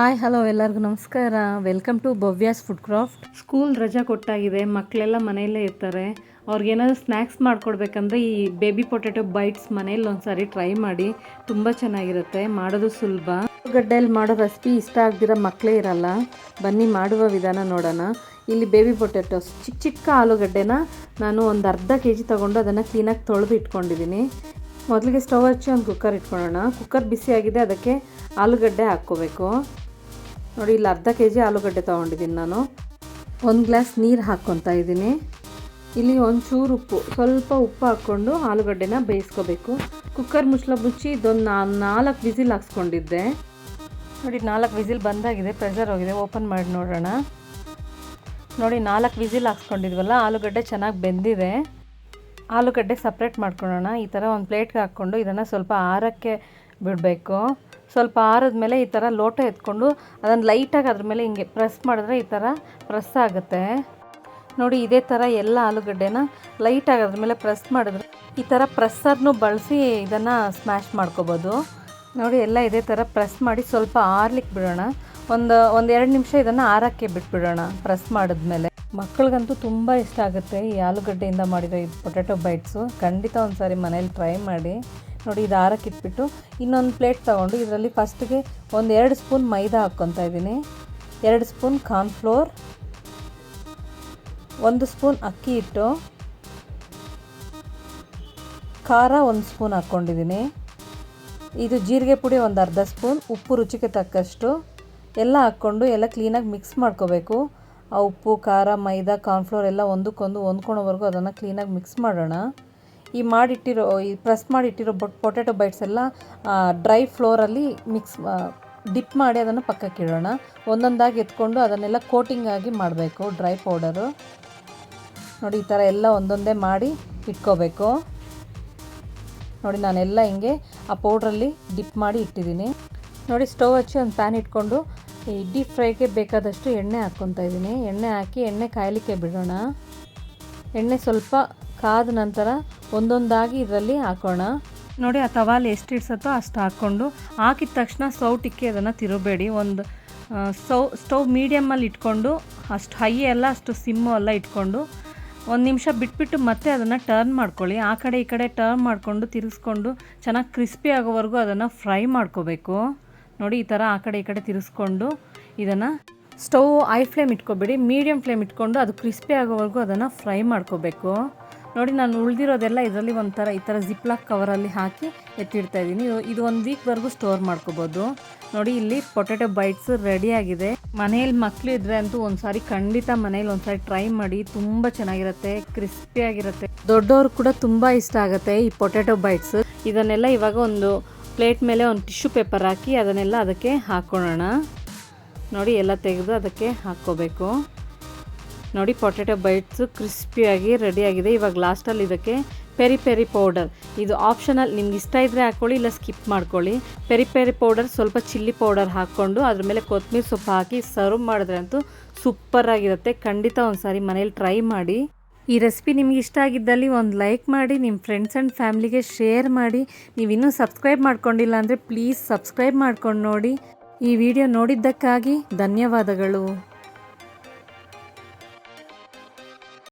Hi hello ಎಲ್ಲರಿಗೂ ನಮಸ್ಕಾರ. Welcome to Bhavya's food craft school ರಜಾ ಕೊಟ್ಟಾಗಿದೆ ಮಕ್ಕಳೆಲ್ಲ ಮನೆಯಲ್ಲೇ ಇರ್ತಾರೆ. ಅವ್ರಿಗೇನಾದ್ರು ಸ್ನ್ಯಾಕ್ಸ್ ಮಾಡ್ಕೊಡ್ಬೇಕಂದ್ರೆ ಈ ಬೇಬಿ ಪೊಟ್ಯಾಟೊ ಬೈಟ್ಸ್ ಮನೇಲಿ ಒಂದ್ಸಾರಿ ಟ್ರೈ ಮಾಡಿ ತುಂಬ ಚೆನ್ನಾಗಿರುತ್ತೆ ಮಾಡೋದು ಸುಲಭ. ಗಡ್ಡೆಯಲ್ಲಿ ಮಾಡೋ ರೆಸಿಪಿ ಇಷ್ಟ ಆಗದಿರೋ ಮಕ್ಕಳೇ ಇರಲ್ಲ. ಬನ್ನಿ ಮಾಡುವ ವಿಧಾನ ನೋಡೋಣ. ಇಲ್ಲಿ ಬೇಬಿ ಪೊಟ್ಯಾಟೋಸ್ ಚಿಕ್ಕ ಚಿಕ್ಕ ಆಲೂಗಡ್ಡೆನ ನಾನು ಒಂದು ಅರ್ಧ ಕೆ ಜಿ ತೊಗೊಂಡು ಅದನ್ನು ಕ್ಲೀನಾಗಿ ತೊಳೆದು ಇಟ್ಕೊಂಡಿದ್ದೀನಿ ಮೊದಲಿಗೆ ಸ್ಟವ್ ಹಚ್ಚಿ ಒಂದು ಕುಕ್ಕರ್ ಇಟ್ಕೊಳ್ಳೋಣ. ಕುಕ್ಕರ್ ಬಿಸಿಯಾಗಿದೆ ಅದಕ್ಕೆ ಆಲೂಗಡ್ಡೆ ಹಾಕ್ಕೋಬೇಕು. ನೋಡಿ, ಇಲ್ಲಿ ಅರ್ಧ ಕೆ ಜಿ ಆಲೂಗಡ್ಡೆ ತೊಗೊಂಡಿದ್ದೀನಿ ನಾನು. ಒಂದು ಗ್ಲಾಸ್ ನೀರು ಹಾಕ್ಕೊತಾ ಇದ್ದೀನಿ. ಇಲ್ಲಿ ಒಂಚೂರು ಉಪ್ಪು, ಸ್ವಲ್ಪ ಉಪ್ಪು ಹಾಕ್ಕೊಂಡು ಆಲೂಗಡ್ಡೆನ ಬೇಯಿಸ್ಕೋಬೇಕು. ಕುಕ್ಕರ್ ಮುಚ್ಚಳ ಮುಚ್ಚಿ ಇದೊಂದು ನಾಲ್ಕು ವಿಸಿಲ್ ಹಾಕ್ಸ್ಕೊಂಡಿದ್ದೆ. ನೋಡಿ, ನಾಲ್ಕು ವಿಸಿಲ್ ಬಂದಾಗಿದೆ, ಪ್ರೆಷರ್ ಹೋಗಿದೆ, ಓಪನ್ ಮಾಡಿ ನೋಡೋಣ. ನೋಡಿ, ನಾಲ್ಕು ವಿಸಿಲ್ ಹಾಕ್ಸ್ಕೊಂಡಿದ್ವಲ್ಲ, ಆಲೂಗಡ್ಡೆ ಚೆನ್ನಾಗಿ ಬೆಂದಿದೆ. ಆಲೂಗಡ್ಡೆ ಸಪ್ರೇಟ್ ಮಾಡ್ಕೊಳ್ಳೋಣ. ಈ ಥರ ಒಂದು ಪ್ಲೇಟ್ಗೆ ಹಾಕ್ಕೊಂಡು ಇದನ್ನು ಸ್ವಲ್ಪ ಆರಕ್ಕೆ ಬಿಡಬೇಕು. ಸ್ವಲ್ಪ ಆರಿದ್ಮೇಲೆ ಈ ಥರ ಲೋಟ ಎತ್ಕೊಂಡು ಅದನ್ನು ಲೈಟಾಗಿ ಅದ್ರ ಮೇಲೆ ಹಿಂಗೆ ಪ್ರೆಸ್ ಮಾಡಿದ್ರೆ ಈ ಥರ ಪ್ರೆಸ್ ಆಗುತ್ತೆ. ನೋಡಿ ಇದೇ ಥರ ಎಲ್ಲ ಆಲೂಗಡ್ಡೆನ ಲೈಟಾಗಿ ಅದ್ರ ಮೇಲೆ ಪ್ರೆಸ್ ಮಾಡಿದ್ರೆ ಈ ಥರ ಪ್ರೆಸ್ಸರ್ನು ಬಳಸಿ ಇದನ್ನು ಸ್ಮ್ಯಾಶ್ ಮಾಡ್ಕೋಬೋದು. ನೋಡಿ ಎಲ್ಲ ಇದೇ ಥರ ಪ್ರೆಸ್ ಮಾಡಿ ಸ್ವಲ್ಪ ಆರ್ಲಿಕ್ಕೆ ಬಿಡೋಣ. ಒಂದು ಒಂದು ಎರಡು ನಿಮಿಷ ಇದನ್ನು ಆರಕ್ಕೆ ಬಿಟ್ಬಿಡೋಣ ಪ್ರೆಸ್ ಮಾಡಿದ್ಮೇಲೆ. ಮಕ್ಕಳಿಗಂತೂ ತುಂಬ ಇಷ್ಟ ಆಗುತ್ತೆ ಈ ಆಲೂಗಡ್ಡೆಯಿಂದ ಮಾಡಿರೋ ಈ ಪೊಟ್ಯಾಟೊ ಬೈಟ್ಸು ಖಂಡಿತ ಒಂದು ಸಾರಿ ಮನೇಲಿ ಟ್ರೈ ಮಾಡಿ. ನೋಡಿ, ಇದು ಇಟ್ಬಿಟ್ಟು ಇನ್ನೊಂದು ಪ್ಲೇಟ್ ತೊಗೊಂಡು ಇದರಲ್ಲಿ ಫಸ್ಟಿಗೆ ಒಂದು ಎರಡು ಸ್ಪೂನ್ ಮೈದಾ ಹಾಕ್ಕೊತಾ ಇದ್ದೀನಿ. ಎರಡು ಸ್ಪೂನ್ ಕಾರ್ನ್ಫ್ಲೋರ್, ಒಂದು ಸ್ಪೂನ್ ಅಕ್ಕಿ ಹಿಟ್ಟು, ಖಾರ ಒಂದು ಸ್ಪೂನ್ ಹಾಕ್ಕೊಂಡಿದ್ದೀನಿ. ಇದು ಜೀರಿಗೆ ಪುಡಿ ಒಂದು ಅರ್ಧ ಸ್ಪೂನ್, ಉಪ್ಪು ರುಚಿಗೆ ತಕ್ಕಷ್ಟು ಎಲ್ಲ ಹಾಕ್ಕೊಂಡು ಎಲ್ಲ ಕ್ಲೀನಾಗಿ ಮಿಕ್ಸ್ ಮಾಡ್ಕೋಬೇಕು. ಆ ಉಪ್ಪು, ಖಾರ, ಮೈದಾ, ಕಾರ್ನ್ಫ್ಲೋರ್ ಎಲ್ಲ ಒಂದಕ್ಕೊಂದು ಹೊಂದ್ಕೊಳೋವರೆಗೂ ಅದನ್ನು ಕ್ಲೀನಾಗಿ ಮಿಕ್ಸ್ ಮಾಡೋಣ. ಈ ಮಾಡಿಟ್ಟಿರೋ, ಈ ಪ್ರೆಸ್ ಮಾಡಿಟ್ಟಿರೋ ಬೊಟ್ ಪೊಟ್ಯಾಟೊ ಬೈಟ್ಸ್ ಎಲ್ಲ ಡ್ರೈ ಫ್ಲೋರಲ್ಲಿ ಮಿಕ್ಸ್ ಡಿಪ್ ಮಾಡಿ ಅದನ್ನು ಪಕ್ಕಕ್ಕೆ ಇಡೋಣ. ಒಂದೊಂದಾಗಿ ಎತ್ಕೊಂಡು ಅದನ್ನೆಲ್ಲ ಕೋಟಿಂಗ್ ಆಗಿ ಮಾಡಬೇಕು ಡ್ರೈ ಪೌಡರು ನೋಡಿ, ಈ ಥರ ಎಲ್ಲ ಒಂದೊಂದೇ ಮಾಡಿ ಇಟ್ಕೋಬೇಕು. ನೋಡಿ, ನಾನೆಲ್ಲ ಹಿಂಗೆ ಆ ಪೌಡ್ರಲ್ಲಿ ಡಿಪ್ ಮಾಡಿ ಇಟ್ಟಿದ್ದೀನಿ. ನೋಡಿ ಸ್ಟವ್ ಹಚ್ಚಿ ಒಂದು ಪ್ಯಾನ್ ಇಟ್ಕೊಂಡು ಈ ಡೀಪ್ ಫ್ರೈಗೆ ಬೇಕಾದಷ್ಟು ಎಣ್ಣೆ ಹಾಕ್ಕೊತಾ ಇದ್ದೀನಿ. ಎಣ್ಣೆ ಹಾಕಿ ಎಣ್ಣೆ ಕಾಯಲಿಕ್ಕೆ ಬಿಡೋಣ. ಎಣ್ಣೆ ಸ್ವಲ್ಪ ಕಾದ ನಂತರ ಒಂದೊಂದಾಗಿ ಇದರಲ್ಲಿ ಹಾಕೋಣ. ನೋಡಿ, ಆ ತವಾಲಿ ಎಷ್ಟು ಇಡ್ಸತ್ತೋ ಅಷ್ಟು ಹಾಕ್ಕೊಂಡು ಹಾಕಿದ ತಕ್ಷಣ ಸ್ಟವ್ ಟಿಕ್ಕಿ ಅದನ್ನು ತಿರುಬೇಡಿ. ಒಂದು ಸ್ಟವ್ ಸ್ಟವ್ ಮೀಡಿಯಮಲ್ಲಿ ಇಟ್ಕೊಂಡು, ಅಷ್ಟು ಹೈ ಎಲ್ಲ, ಅಷ್ಟು ಸಿಮ್ಮು ಎಲ್ಲ ಇಟ್ಕೊಂಡು ಒಂದು ನಿಮಿಷ ಬಿಟ್ಬಿಟ್ಟು ಮತ್ತೆ ಅದನ್ನು ಟರ್ನ್ ಮಾಡ್ಕೊಳ್ಳಿ. ಆ ಕಡೆ ಈ ಕಡೆ ಟರ್ನ್ ಮಾಡಿಕೊಂಡು ತಿರುಗಿಸ್ಕೊಂಡು ಚೆನ್ನಾಗಿ ಕ್ರಿಸ್ಪಿ ಆಗೋವರೆಗೂ ಅದನ್ನು ಫ್ರೈ ಮಾಡ್ಕೋಬೇಕು. ನೋಡಿ, ಈ ಥರ ಆ ಕಡೆ ಈ ಕಡೆ ತಿರುಗಿಸ್ಕೊಂಡು ಇದನ್ನು ಸ್ಟವ್ ಐ ಫ್ಲೇಮ್ ಇಟ್ಕೊಬೇಡಿ. ಮೀಡಿಯಮ್ ಫ್ಲೇಮ್ ಇಟ್ಕೊಂಡು ಅದು ಕ್ರಿಸ್ಪಿ ಆಗೋವರೆಗೂ ಅದನ್ನು ಫ್ರೈ ಮಾಡ್ಕೋಬೇಕು. ನೋಡಿ, ನಾನು ಉಳಿದಿರೋದೆಲ್ಲ ಇದರಲ್ಲಿ ಒಂಥರ ಈ ಥರ ಜಿಪ್ಲಾಕ್ ಕವರಲ್ಲಿ ಹಾಕಿ ಎತ್ತಿಡ್ತಾ ಇದ್ದೀನಿ. ಇದು ಒಂದು ವೀಕ್ವರೆಗೂ ಸ್ಟೋರ್ ಮಾಡ್ಕೋಬೋದು. ನೋಡಿ, ಇಲ್ಲಿ ಪೊಟ್ಯಾಟೊ ಬೈಟ್ಸ್ ರೆಡಿಯಾಗಿದೆ ಮನೇಲಿ ಮಕ್ಕಳು ಇದ್ರೆ ಅಂತೂ ಒಂದ್ಸಾರಿ ಖಂಡಿತ ಮನೇಲಿ ಒಂದ್ಸಾರಿ ಟ್ರೈ ಮಾಡಿ, ತುಂಬ ಚೆನ್ನಾಗಿರುತ್ತೆ ಕ್ರಿಸ್ಪಿಯಾಗಿರುತ್ತೆ ದೊಡ್ಡವ್ರು ಕೂಡ ತುಂಬ ಇಷ್ಟ ಆಗುತ್ತೆ ಈ ಪೊಟ್ಯಾಟೊ ಬೈಟ್ಸ್ ಇದನ್ನೆಲ್ಲ ಇವಾಗ ಒಂದು ಪ್ಲೇಟ್ ಮೇಲೆ ಒಂದು ಟಿಶ್ಯೂ ಪೇಪರ್ ಹಾಕಿ ಅದನ್ನೆಲ್ಲ ಅದಕ್ಕೆ ಹಾಕ್ಕೊಳ್ಳೋಣ ನೋಡಿ, ಎಲ್ಲ ತೆಗೆದು ಅದಕ್ಕೆ ಹಾಕ್ಕೋಬೇಕು. ನೋಡಿ ಪೊಟ್ಯಾಟೊ ಬೈಟ್ಸು ಕ್ರಿಸ್ಪಿಯಾಗಿ ರೆಡಿಯಾಗಿದೆ ಇವಾಗ ಲಾಸ್ಟಲ್ಲಿ ಇದಕ್ಕೆ ಪೆರಿ ಪೆರಿ ಪೌಡರ್ ಇದು ಆಪ್ಷನಲ್ ನಿಮ್ಗೆ ಇಷ್ಟ ಇದ್ದರೆ ಹಾಕ್ಕೊಳ್ಳಿ ಇಲ್ಲ ಸ್ಕಿಪ್ ಮಾಡ್ಕೊಳ್ಳಿ. ಪೆರಿ ಪೆರಿ ಪೌಡರ್ ಸ್ವಲ್ಪ ಚಿಲ್ಲಿ ಪೌಡರ್ ಹಾಕ್ಕೊಂಡು ಅದ್ರ ಮೇಲೆ ಕೊತ್ತಂಬರಿ ಸೊಪ್ಪು ಹಾಕಿ ಸರ್ವ್ ಮಾಡಿದ್ರೆ ಅಂತೂ ಸೂಪರಾಗಿರುತ್ತೆ ಖಂಡಿತ ಒಂದು ಸಾರಿ ಮನೇಲಿ ಟ್ರೈ ಮಾಡಿ. ಈ ರೆಸಿಪಿ ನಿಮ್ಗೆ ಇಷ್ಟ ಆಗಿದ್ದಲ್ಲಿ ಒಂದು ಲೈಕ್ ಮಾಡಿ ನಿಮ್ಮ ಫ್ರೆಂಡ್ಸ್ ಆ್ಯಂಡ್ ಫ್ಯಾಮ್ಲಿಗೆ ಶೇರ್ ಮಾಡಿ. ನೀವು ಇನ್ನೂ ಸಬ್ಸ್ಕ್ರೈಬ್ ಮಾಡ್ಕೊಂಡಿಲ್ಲ ಅಂದರೆ ಪ್ಲೀಸ್ ಸಬ್ಸ್ಕ್ರೈಬ್ ಮಾಡ್ಕೊಂಡು ನೋಡಿ. ಈ ವಿಡಿಯೋ ನೋಡಿದ್ದಕ್ಕಾಗಿ ಧನ್ಯವಾದಗಳು.